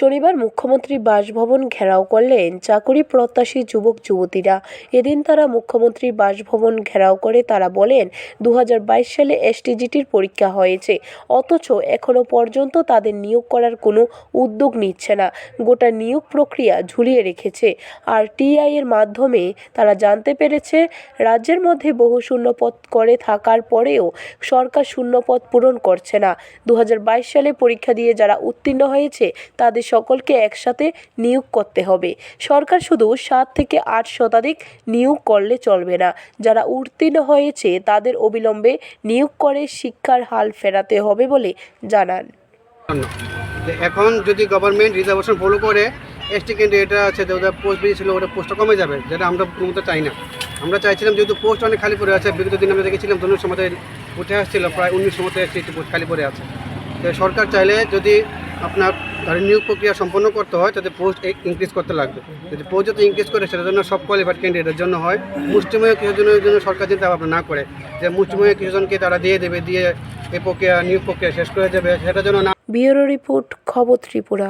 শনিবার মুখ্যমন্ত্রী বাসভবন ঘেরাও করলেন চাকরি প্রত্যাশী যুবক, যুবতীরা। এদিন তারা মুখ্যমন্ত্রী বাসভবন ঘেরাও করে তারা বলেন দু হাজার বাইশ সালে এসটিজিটির পরীক্ষা হয়েছে, অথচ এখনও পর্যন্ত তাদের নিয়োগ করার কোনো উদ্যোগ নিচ্ছে না। গোটা নিয়োগ প্রক্রিয়া ঝুলিয়ে রেখেছে। আর টিআই এর মাধ্যমে তারা জানতে পেরেছে, রাজ্যের মধ্যে বহু শূন্যপদ করে থাকার পরেও সরকার শূন্যপদ পূরণ করছে না। দু হাজার বাইশ সালে পরীক্ষা দিয়ে যারা উত্তীর্ণ হয়েছে, তাদের সকলকে একসাথে নিয়োগ করতে হবে। সরকার শুধু সাত থেকে আট শতাধিক নিয়োগ করলে চলবে না। যারা উত্তীর্ণ হয়েছে, তাদের অবিলম্বে নিয়োগ করে শিক্ষার হাল ফেরাতে হবে বলে জানান। এখন যদি গভর্নমেন্ট রিজার্ভেশন ফলো করে এসটি ক্যান্ডিডেট এটা আছে ওদের পোস্ট বেরিয়েছিল ওটা পোস্টটা কমে যাবে, যেটা আমরা কোনো চাই না। আমরা চাইছিলাম যেহেতু পোস্ট অনেক খালি পড়ে আছে, বিগত দিন আমরা দেখেছিলাম ধনুর সময় উঠে আসছিল, প্রায় উনিশ সময় এসটি পোস্ট খালি পড়ে আছে। তো সরকার চাইলে যদি আপনার ধরেন নিয়োগ প্রক্রিয়া সম্পন্ন করতে হয়, তাতে পোস্ট ইনক্রিজ করতে লাগবে। যদি পোস্ট যাতে ইনক্রিজ করে, সেটার জন্য সব কোয়ালিফাইড ক্যান্ডিডেটের জন্য হয়। মুষ্টিময় কিছুজনের জন্য সরকার চিন্তা ভাবনা না করে, যে মুষ্টিময় কিছুজনকে তারা দিয়ে দেবে, দিয়ে এই প্রক্রিয়া, নিয়োগ প্রক্রিয়া শেষ করে দেবে, সেটার জন্য না ব্যুরো রিপোর্ট, খবর ত্রিপুরা।